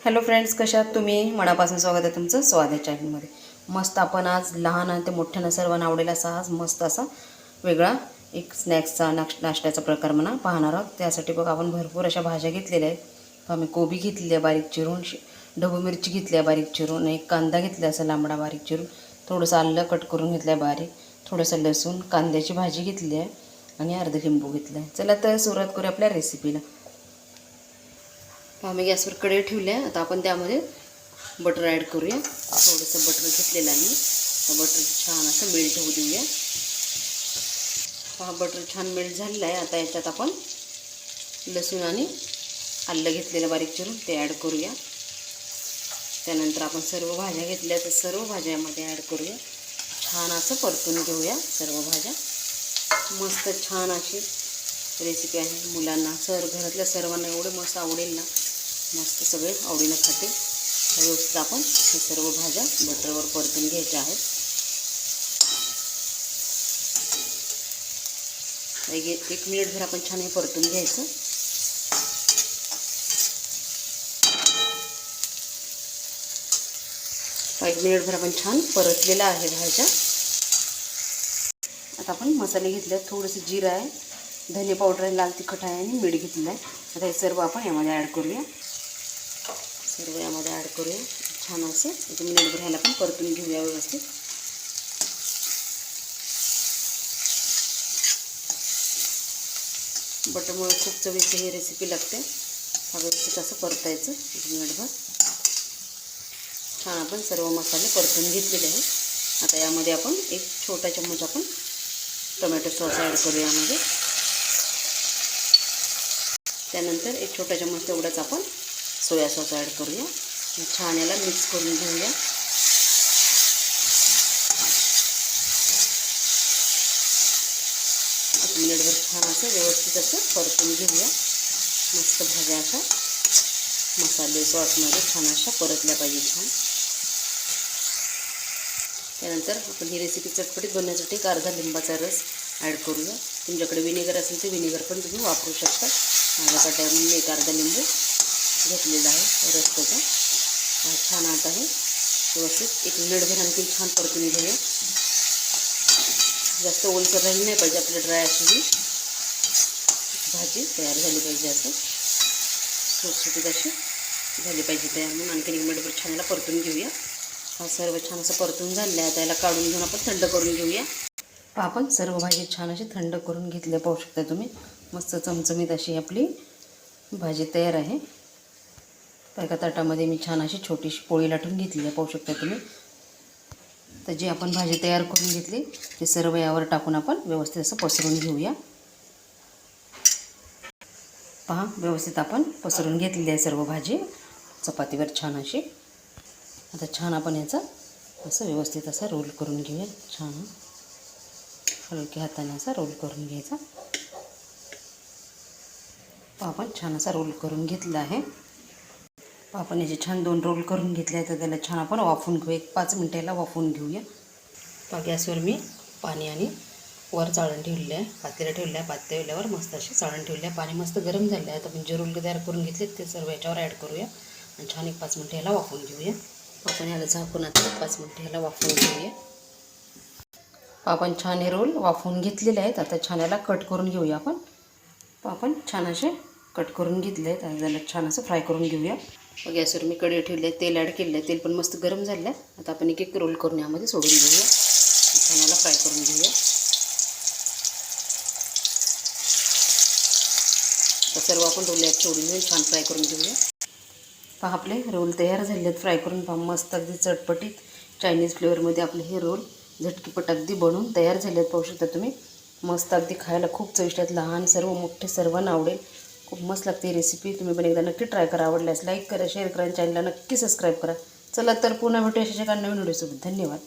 Hello friends कशात तुम्ही? मनापासून स्वागत आहे तुमचं स्वाद आहे चॅनलमध्ये. मस्त आपण आज लहान आणि ते मोठ्यानं सर्वांना आवडेल असा आज मस्त असा वेगळा एक स्नॅक्सचा नाश नाश्त्याचा प्रकार म्हणा पाहणार आहोत. त्यासाठी बघ आपण भरपूर अशा भाज्या घेतलेल्या आहेत. आम्ही कोबी घेतली आहे बारीक चिरून ढबू मिरची घेतली आहे बारीक चिरून एक कांदा घेतला असा लांबडा बारीक चिरून थोडंसं आलं कट करून घेतलं आहे बारीक थोडंसं लसूण कांद्याची भाजी घेतली आहे आणि अर्ध लिंबू घेतलं आहे. चला तर सुरुवात करूया आपल्या रेसिपीला आम्ही गॅसवर कढई ठेवली आहे आता आपण त्यामध्ये बटर ॲड करूया. थोडंसं बटर घेतलेलं आहे मी. बटर छान असं मेल्ट होऊ देऊया. हा बटर छान मेल्ट झालेलं आहे. आता याच्यात आपण लसूण आणि आलं घेतलेलं बारीक चिरून ते ॲड करूया. त्यानंतर आपण सर्व भाज्या घेतल्या तर सर्व भाज्यामध्ये ॲड करूया. छान असं परतून घेऊया सर्व भाज्या. मस्त छान अशी रेसिपी आहे. मुलांना सर घरातल्या सर्वांना एवढं मस्त आवडेल ना. मस्त सगळे आवडीनं खाते. व्यवस्थित आपण हे सर्व भाज्या बटरवर परतून घ्यायच्या आहेत. एक एक मिनिटभर आपण छान हे परतून घ्यायचं. एक मिनिटभर आपण छान परतलेलं आहे भाज्या. आता आपण मसाले घेतले आहेत. थोडंसं जिरं आहे धने पावडर आहे लाल तिखट आहे आणि मीठ घेतलेलं आहे. आता हे सर्व आपण यामध्ये ॲड करूया. सर्व यामध्ये ॲड करूया. छान असं. एक मिनिटभर ह्याला पण परतून घेऊया व्यवस्थित. बटरमुळे खूप चवीची ही रेसिपी लागते. हा व्यवस्थित असं परतायचं. एक मिनिटभर छान आपण सर्व मसाले परतून घेतलेले आहे आता यामध्ये आपण एक छोटा चम्मच आपण टोमॅटो सॉस ॲड करू यामध्ये. त्यानंतर एक छोटा चम्मच तेवढाच आपण सोया सॉस ॲड करूया. छान याला मिक्स करून घेऊया. एक मिनिटभर छान असं व्यवस्थित असं परतून घेऊया. मस्त भाज्या अशा मसाले सॉसमध्ये छान अशा परतल्या पाहिजे छान. त्यानंतर आपण ही रेसिपी चटपटीत बनवण्यासाठी एक अर्धा लिंबाचा रस ॲड करूया. तुमच्याकडे विनेगर असेल तर विनेगर पण तुम्ही वापरू शकता. माझ्याकडे मी एक अर्धा लिंबू घेतलेला आहे रस्त्याचा. हा छान आता आहे. व्यवस्थित. एक मिनिटभर आणखी छान परतून घेऊया. जास्त ओलसर राहिली नाही पाहिजे आपली ड्राय अशी ही. भाजी तयार झाली पाहिजे असं सुटसुटीत अशी झाली पाहिजे तयार म्हणून आणखी एक मिनिटभर छान याला परतून घेऊया. हा सर्व छान असं परतून झालं आहे आता याला काढून घेऊन आपण थंड करून घेऊया. पहा आपण सर्व भाजी छान अशी थंड करून घेतल्या पाहू शकता तुम्ही. मस्त चमचमीत अशी आपली भाजी तयार आहे. एका ताटामध्ये मी छान अशी छोटीशी पोळी लाटून घेतली आहे. पाहू शकता तुम्ही. तर जी आपण भाजी तयार करून घेतली ते सर्व यावर टाकून आपण व्यवस्थित असं पसरून घेऊया. पहा व्यवस्थित आपण पसरून घेतलेली आहे सर्व भाजी. चपातीवर छान अशी. आता छान आपण याचा असं व्यवस्थित असा रोल करून घेऊया. छान. हलक्या हाताने असा रोल करून घ्यायचा. आपण छान असा रोल करून घेतला आहे. आपण याचे छान दोन रोल करून घेतले आहे तर त्याला छान आपण वाफून घेऊ. एक पाच मिनटाला वाफवून घेऊया. पा गॅसवर मी पाणी आणि वर चाळण ठेवलेलं आहे. पातेला ठेवलं आहे पातेल्यावर मस्त अशी चाळण ठेवली आहे. पाणी मस्त गरम झालं आहे आता आपण जे रोल तयार करून घेतले ते सर्व याच्यावर ॲड करूया. आणि छान एक पाच मिनटं याला वाफून घेऊया. आपण याला झाकून आता एक पाच मिनटं ह्याला वाफवून घेऊया. आपण छान हे रोल वाफवून घेतलेले आहेत. आता छान याला कट करून घेऊया आपण. आपण छान असे कट करून घेतले आहेत आणि त्याला छान असं फ्राय करून घेऊया. गॅसवर मी कढई ठेवले आहे तेल ॲड केलेलं आहे तेल पण मस्त गरम झालं आहे. आता आपण एक एक रोल करून यामध्ये सोडून घेऊया छानाला फ्राय करून घेऊया. आता सर्व आपण रोल यात सोडून घेऊन छान फ्राय करून घेऊया. पहा आपले रोल तयार झाले आहेत. फ्राय करून पहा मस्त अगदी चटपटीत. चायनीज फ्लेवरमध्ये आपले हे रोल झटकीपट अगदी बनवून तयार झाले आहेत पाहू शकता तुम्ही. मस्त अगदी खायला खूप चविष्ट आहेत. लहान सर्व मोठे सर्वांना आवडेल. खूप मस्त लागते ही रेसिपी तुम्ही पण एकदा नक्की ट्राय करा. आवडल्यास लाईक करा शेअर करा आणि चॅनलला नक्की सबस्क्राईब करा. चला तर पुन्हा भेटूया अशा एका नवीन व्हिडिओसोबत धन्यवाद.